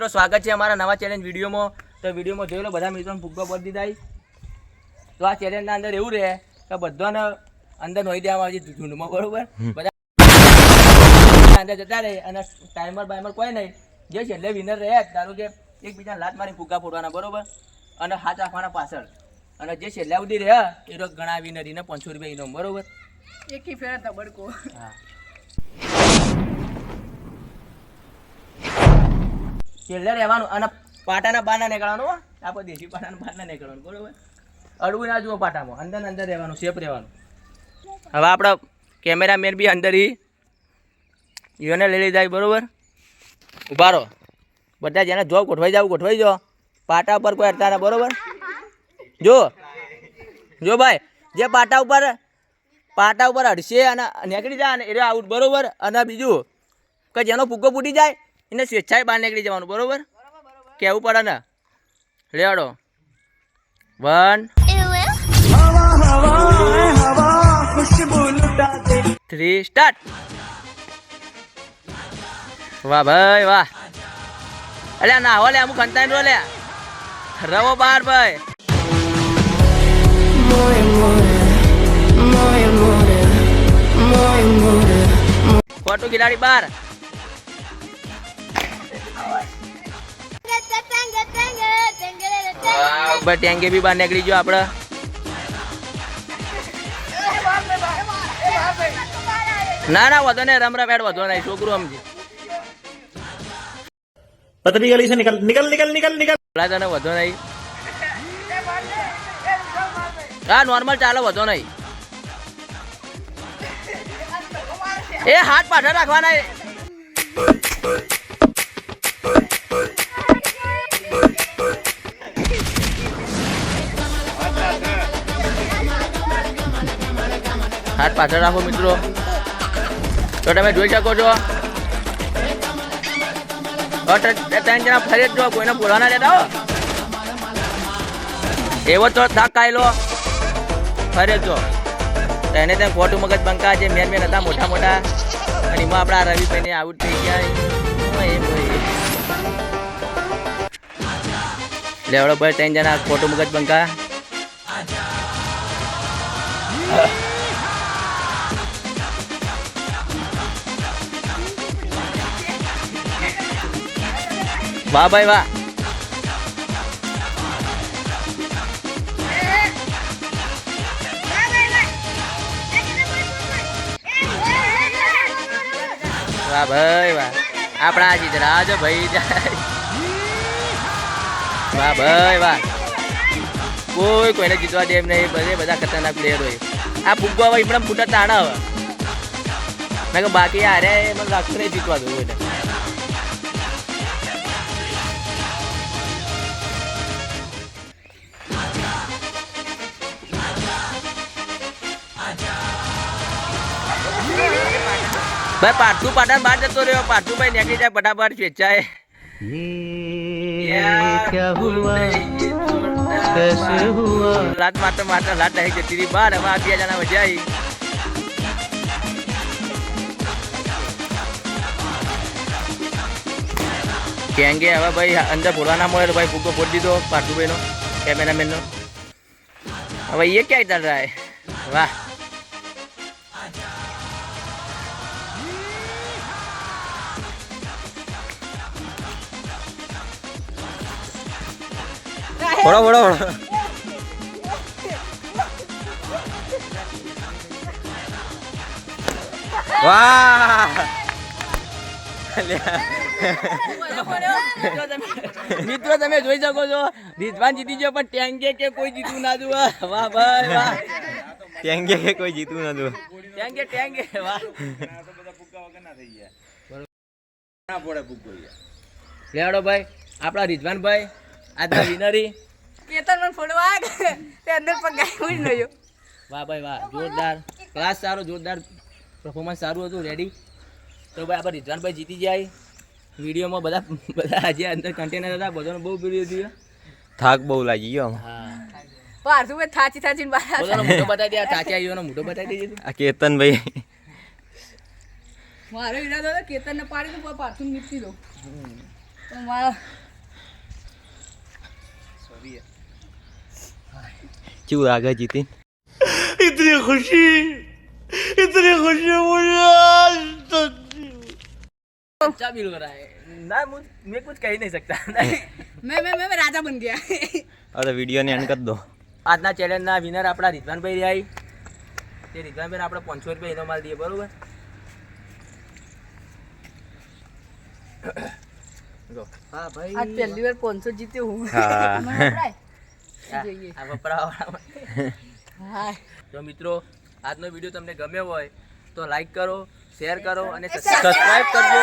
મિત્રો સ્વાગત છે અમારા નવા ચેલેન્જ વિડીયોમાં. તો વિડીયોમાં જોઈ લો બધા મિત્રોને ભૂગો કરી દીધા તો આ ચેલેન્જના અંદર એવું રહે કે બધાને અંદર નોઈ દેવામાં આવે છે ઝુંડમાં બરોબર? બધા અંદર જતા રહે અને ટાઈમર બાઈમર કોઈ નહીં. જે છેલ્લે વિનર રહે ધારો કે એકબીજાને લાત મારી ફુગ્ગા ફોડવાના બરોબર? અને હાથ રાખવાના પાછળ. અને જે છેલ્લા સુધી રહ્યા એ તો ઘણા વિનર એને પાંચસો રૂપિયા ઇનામ બરોબર? એકી ફેરા તબડકો. હા. છેલ્લે રહેવાનું અને પાટાના બાર ના નીકળવાનું આપણે દેશી પાટાના બાર ના નીકળવાનું, બરોબર? અડવું ના જુઓ પાટામાં, અંદર અંદર રહેવાનું સેફ રહેવાનું. હવે આપણા કેમેરામેન બી અંદર ઈ. ઈઓને લઈ લઈ જાય, બરોબર? ઊભા રહો. બધા જેને જો ગોઠવાઈ જાવ, ગોઠવાઈ જાઓ. પાટા ઉપર કોઈ અડતા ના, બરોબર? જો. જો ભાઈ, જે પાટા ઉપર પાટા ઉપર અડશે અને નીકળી જાય ને એટલે આઉટ બરોબર? અને બીજું, કે જેનો ફુગ્ગો ફૂટી જાય એને સ્વેચ્છાએ બહાર નીકળી જવાનું, બરોબર? કેવું પડે ને? લેડો વન. થ્રી સ્ટાર્ટ વાહ ભાઈ, વાહ. અલ્યા, ના, હો લે, અમુક ખંતાઈ રો લે. રવો બાર ભાઈ. ખોટું ખિલાડી બાર. ઉપર ટેંગે બી બહાર નીકળી ગયો આપડે. ના ના વધો ને રમરા પેડ વધો નહીં છોકરું આમ પતરી ગલી છે નિકલ નિકલ નિકલ નિકલ નિકલ તને વધો નહીં. હા નોર્મલ ચાલો વધો નહીં. એ હાથ પાછળ રાખવાના પાછળ રાખો મિત્રો. તો તમે જોઈ શકો છો. ત્રણ જણા ફરી જ જો, કોઈને બોલવા ના દેતા એવો તો થાક કાયલો ફરે જો એને ત્યાં ખોટું મગજ બંકા છે, મેન મેન હતા, મોટા મોટા. અને એમાં આપણા રવિભાઈને આઉટ થઈ ગયા. એમ લેવડો ભાઈ, ત્રણ જણા ખોટું મગજ બંકા વાહ ભાઈ વાહ. વાહ ભાઈ વાહ. આપણા જીતરાજ ભાઈ જાય. વાહ ભાઈ વાહ. કોઈ કોઈને જીતવા દે એમ નહીં બધે બધા ખતરનાક પ્લેયર હોય. આ ફૂગવા હોય પણ ફૂટા તાણા હવે મેં કહ્યું બાકી હારે મને લાગતું નહીં જીતવા દઉં એટલે ભાઈ પાઠું પાટણ બહાર જતો રહ્યો. પાઠું ભાઈ નીકળી જાય ફટાફટ સ્વેચ્છાએ લાત મારતા મારતા લાત લઈ જતી રહી. બહાર હવે આ બે જણા વજ્યા કેંગે હવે ભાઈ અંદર ફોડવા ના મળે તો ભાઈ ફૂગો ફોડી દીધો પાઠુભાઈનો કેમેરામેનનો. હવે એ ક્યાં ચાલ રહ્યા હે વાહ. ફોડો ફોડો ફોડો વાહ. મિત્રો તમે જોઈ શકો છો રિઝવાન જીતી ગયો પણ ટેંગે કે કોઈ જીતું ના જુઓ વાહ ભાઈ વાહ. ટેંગે કે કોઈ જીતું નતું ટેંગે ટેંગે વાહ. લેડો ભાઈ આપણા રિઝવાનભાઈ આજના વિનરી કેતન મને ફોડવા તે અંદર પણ હું જ નયો વાહ ભાઈ વાહ જોરદાર. ક્લાસ સારો જોરદાર પરફોર્મન્સ સારું હતું રેડી તો ભાઈ આપણે રિઝવાનભાઈ જીતી જાય. વિડીયોમાં બધા બધા આજે અંદર કન્ટેનર હતા બધાનો બહુ વીડિયો થયો થાક બહુ લાગી ગયો હા. પાર્થુભાઈ મેં થાચી થાચીને બહાર બધાનો મોટો બતાવી દે થાચી આવ્યોનો મોટો બતાવી દેજે. આ કેતનભાઈ. મારો ઈરાદો હતો કેતનને પાડી દઉં પણ પારસું દઉં. તો મારો સોરી કેવું લાગે જીતી अच्छा बिल हो रहा है ना मुझ मैं कुछ कह ही नहीं सकता મેં મેં મેં રાજા બન ગયા હવે વિડીયોને એન્ડ કરી દો આજના ચેલેન્જના વિનર આપણા રિઝવાનભાઈ રહ્યા તે રિઝવાનભાઈને આપણે પાંચસો રૂપિયા એનો માલ દઈએ બરોબર જો હા ભાઈ આજ પહેલી વાર પાંચસો જીત્યો હું હા. આ વપરાવા તો મિત્રો આજનો વીડિયો તમને ગમ્યો હોય તો લાઈક કરો શેર કરો અને સબસ્ક્રાઇબ કરજો.